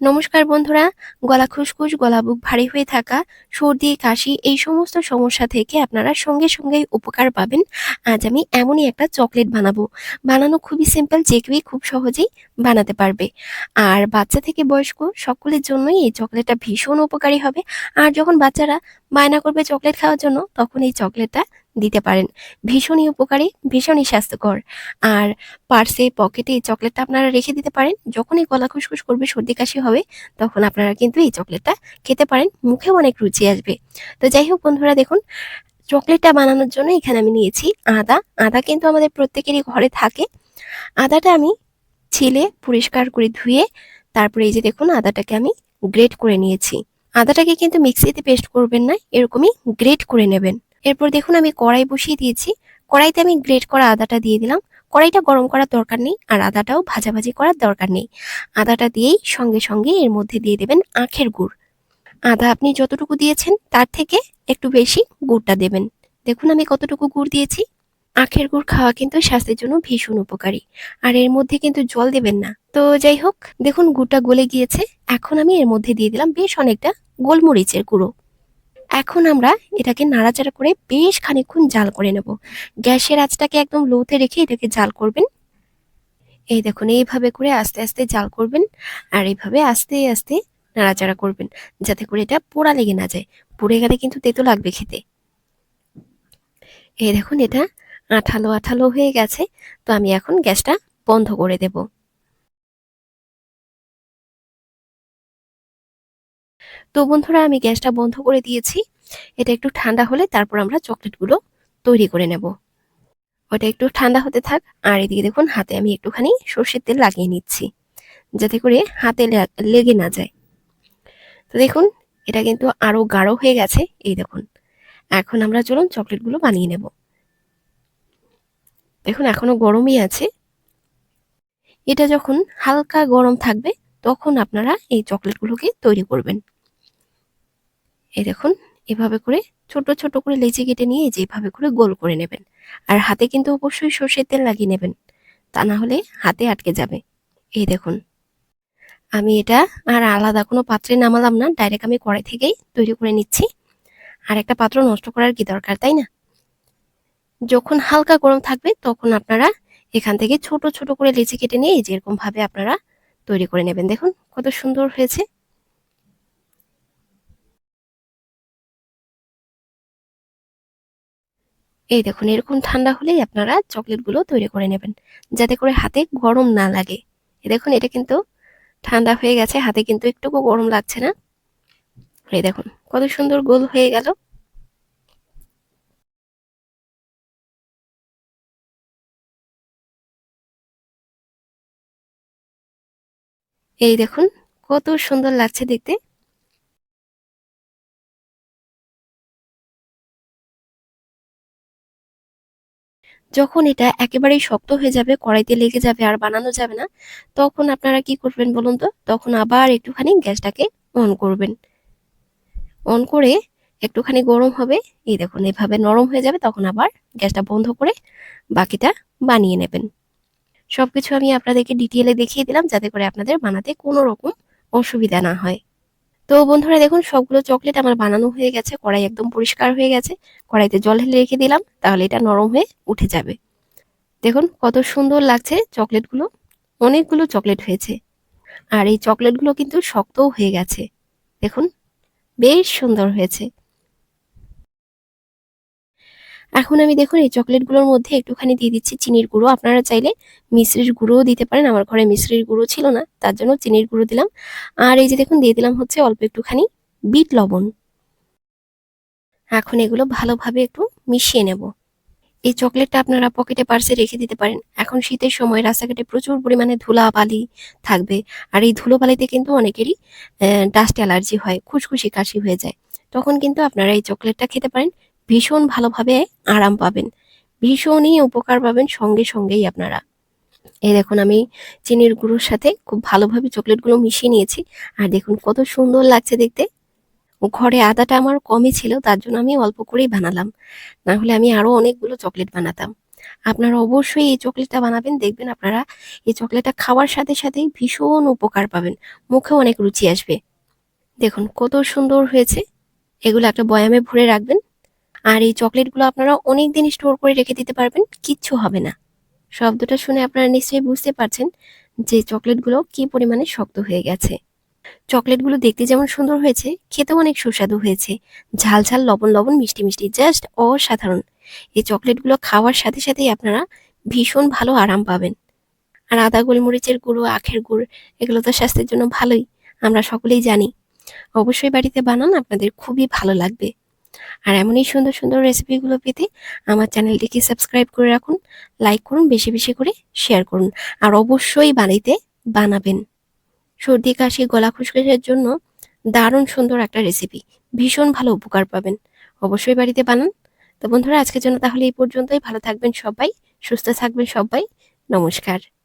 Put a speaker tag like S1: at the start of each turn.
S1: নমস্কার বন্ধুরা, গলা খুসখুস, গলা বুক ভারী হয়ে থাকা, সর্দি, কাশি এই সমস্ত সমস্যা থেকে আপনারা সঙ্গে সঙ্গেই উপকার পাবেন। আজ আমি এমনই একটা চকলেট বানাবো। বানানো খুবই সিম্পল যে কেউই খুব সহজেই বানাতে পারবে। আর বাচ্চা থেকে বয়স্ক সকলের জন্যই এই চকলেটটা ভীষণ উপকারী হবে। আর যখন বাচ্চারা বায়না করবে চকলেট খাওয়ার জন্য, তখন এই চকলেটটা দিতে পারেন। ভীষণই উপকারী, ভীষণই স্বাস্থ্যকর। আর পার্সে, পকেটে এই চকলেটটা আপনারা রেখে দিতে পারেন। যখনই গলা খুসখুস করবে, সর্দি কাশি হবে, তখন আপনারা কিন্তু এই চকলেটটা খেতে পারেন। মুখেও অনেক রুচি আসবে। তো যাই হোক বন্ধুরা, দেখুন, চকলেটটা বানানোর জন্য এখানে আমি নিয়েছি আদা। আদা কিন্তু আমাদের প্রত্যেকেরই ঘরে থাকে। আদাটা আমি ছিলে পরিষ্কার করে ধুয়ে, তারপরে এই যে দেখুন, আদাটাকে আমি গ্রেট করে নিয়েছি। আদাটাকে কিন্তু মিক্সিতে পেস্ট করবেন না, এরকমই গ্রেট করে নেবেন। এরপর দেখুন আমি কড়াই বসিয়ে দিয়েছি। কড়াইতে আমি গ্রেট করা আদাটা দিয়ে দিলাম। কড়াইটা গরম করার দরকার নেই আর আদাটাও ভাজাভাজি করার দরকার নেই। আদাটা দিয়েই সঙ্গে সঙ্গে এর মধ্যে দিয়ে দেবেন আখের গুড়। আদা আপনি যতটুকু দিয়েছেন তার থেকে একটু বেশি গুড়টা দেবেন। দেখুন আমি কতটুকু গুড় দিয়েছি। আখের গুড় খাওয়া কিন্তু স্বাস্থ্যের জন্য ভীষণ উপকারী। আর এর মধ্যে কিন্তু জল দেবেন না। তো যাই হোক, দেখুন গুড়টা গলে গিয়েছে। এখন আমি এর মধ্যে দিয়ে দিলাম বেশ অনেকটা গোলমরিচের গুঁড়ো। এখন আমরা এটাকে নাড়াচাড়া করে বেশ খানিকক্ষণ জাল করে নেব। গ্যাসের আঁচটাকে একদম লোতে রেখে এটাকে জাল করবেন। এই দেখুন, এইভাবে করে আস্তে আস্তে জাল করবেন আর এইভাবে আস্তে আস্তে নাড়াচাড়া করবেন যাতে করে এটা পোড়া লেগে না যায়। পুড়ে গেলে কিন্তু তেতো লাগবে খেতে। এই দেখুন, এটা আঠালো আঠালো হয়ে গেছে। তো আমি এখন গ্যাসটা বন্ধ করে দেব। তো বন্ধুরা আমি গ্যাসটা বন্ধ করে দিয়েছি। এটা একটু ঠান্ডা হলে তারপর আমরা চকলেটগুলো তৈরি করে নেব। ওটা একটু ঠান্ডা হতে থাক, আর এদিকে দেখুন হাতে আমি একটুখানি সর্ষের তেল লাগিয়ে নিচ্ছি, যাতে করে হাতে লেগে না যায়। তো দেখুন, এটা কিন্তু আরও গাঢ় হয়ে গেছে, এই দেখুন। এখন আমরা চলুন চকলেটগুলো বানিয়ে নেব। দেখুন, এখনও গরমই আছে। এটা যখন হালকা গরম থাকবে, তখন আপনারা এই চকলেটগুলোকে তৈরি করবেন। এই দেখুন, এভাবে করে ছোট ছোট করে লেচি কেটে নিয়ে যেভাবে করে গোল করে নেবেন। আর হাতে কিন্তু অবশ্যই সর্ষের তেল লাগিয়ে নেবেন, তা না হলে হাতে আটকে যাবে। এই দেখুন, আমি এটা আর আলাদা কোনো পাত্রে নামালাম না, ডাইরেক্ট আমি কড়াই থেকেই তৈরি করে নিচ্ছি। আর একটা পাত্র নষ্ট করার কি দরকার, তাই না? যখন হালকা গরম থাকবে তখন আপনারা এখান থেকে ছোট ছোট করে লেচি কেটে নিয়ে যেরকম ভাবে আপনারা তৈরি করে নেবেন। দেখুন কত সুন্দর হয়েছে। এই দেখুন, এরকম ঠান্ডা হলেই আপনারা চকলেটগুলো তৈরি করে নেবেন, যাতে করে হাতে গরম না লাগে। দেখুন, এটা কিন্তু ঠান্ডা হয়ে গেছে, হাতে কিন্তু একটুকু গরম লাগছে না। এই দেখুন, কত সুন্দর গোল হয়ে গেল। এই দেখুন, কত সুন্দর লাগছে দেখতে। যখন এটা একেবারেই শক্ত হয়ে যাবে, কড়াইতে লেগে যাবে আর বানানো যাবে না, তখন আপনারা কি করবেন বলুন তো? তখন আবার একটুখানি গ্যাসটাকে অন করবেন। অন করে একটুখানি গরম হবে, এই দেখুন এভাবে নরম হয়ে যাবে, তখন আবার গ্যাসটা বন্ধ করে বাকিটা বানিয়ে নেবেন। সবকিছু আমি আপনাদেরকে ডিটেলে দেখিয়ে দিলাম, যাতে করে আপনাদের বানাতে কোনো রকম অসুবিধা না হয়। তো বন্ধুরা দেখুন, সবগুলো চকলেট আমার বানানো হয়ে গেছে, কড়াই একদম পরিষ্কার হয়ে গেছে। কড়াইতে জল ঢেলে রেখে দিলাম, তাহলে এটা নরম হয়ে উঠে যাবে। দেখুন কত সুন্দর লাগছে চকলেটগুলো অনেকগুলো চকলেট হয়েছে। আর এই চকলেটগুলো কিন্তু শক্তও হয়ে গেছে। দেখুন, বেশ সুন্দর হয়েছে। এখন আমি দেখুন এই চকলেটগুলোর মধ্যে একটুখানি দিয়ে দিচ্ছি চিনির গুঁড়ো। আপনারা চাইলে মিশ্রির গুঁড়োও দিতে পারেন। আমার ঘরে মিশ্রির গুঁড়ো ছিল না, তার জন্য চিনির গুঁড়ো দিলাম। আর এই যে দেখুন, দিয়ে দিলাম হচ্ছে অল্প একটুখানি বিট লবণ। এখন এগুলো ভালোভাবে একটু মিশিয়ে নেব। এই চকলেটটা আপনারা পকেটে পার্সে রেখে দিতে পারেন। এখন শীতের সময় রাস্তাঘাটে প্রচুর পরিমাণে ধুলা বালি থাকবে। আর এই ধুলো বালিতে কিন্তু অনেকেরই ডাস্ট অ্যালার্জি হয়, খুশখুশি কাশি হয়ে যায়। তখন কিন্তু আপনারা এই চকলেটটা খেতে পারেন। ভীষণ ভালোভাবে আরাম পাবেন। ভীষণই উপকার পাবেন সঙ্গে সঙ্গেই আপনারা। এই দেখুন, আমি চিনির গুঁড়োর সাথে খুব ভালোভাবে চকলেটগুলো মিশিয়ে নিয়েছি। আর দেখুন, কত সুন্দর লাগছে দেখতে। ঘরে আদাটা আমার কমই ছিল, তার জন্য আমি অল্প করেই বানালাম। না হলে আমি আরও অনেকগুলো চকলেট বানাতাম। আপনারা অবশ্যই এই চকলেটটা বানাবেন, দেখবেন আপনারা এই চকলেটটা খাওয়ার সাথে সাথেই ভীষণ উপকার পাবেন। মুখে অনেক রুচি আসবে। দেখুন, কত সুন্দর হয়েছে। এগুলো একটা বয়ামে ভরে রাখবেন। আর এই চকলেটগুলো আপনারা অনেক দিন স্টোর করে রেখে দিতে পারবেন, কিচ্ছু হবে না। শব্দটা শুনে আপনারা নিশ্চয়ই বুঝতে পারছেন যে চকলেটগুলো কি পরিমাণে শক্ত হয়ে গেছে। চকলেটগুলো দেখতে যেমন সুন্দর হয়েছে, খেতেও অনেক সুস্বাদু হয়েছে। ঝাল ঝাল, লবণ লবণ, মিষ্টি মিষ্টি, জাস্ট অসাধারণ। এই চকলেটগুলো খাওয়ার সাথে সাথেই আপনারা ভীষণ ভালো আরাম পাবেন। আর আদা, গোলমরিচের গুঁড়ো, আখের গুড়, এগুলো তো স্বাস্থ্যের জন্য ভালোই, আমরা সকলেই জানি। অবশ্যই বাড়িতে বানান, আপনাদের খুবই ভালো লাগবে। আর এমনই সুন্দর সুন্দর রেসিপিগুলো পেতে আমার চ্যানেলটিকে সাবস্ক্রাইব করে রাখুন লাইক করুন, বেশি বেশি করে শেয়ার করুন। আর অবশ্যই বাড়িতে বানাবেন। সর্দি, কাশি, গলা খুশখুশের জন্য দারুণ সুন্দর একটা রেসিপি ভীষণ ভালো উপকার পাবেন। অবশ্যই বাড়িতে বানান। তো বন্ধুরা, আজকের জন্য তাহলে এই পর্যন্তই। ভালো থাকবেন সবাই, সুস্থ থাকবেন সবাই। নমস্কার।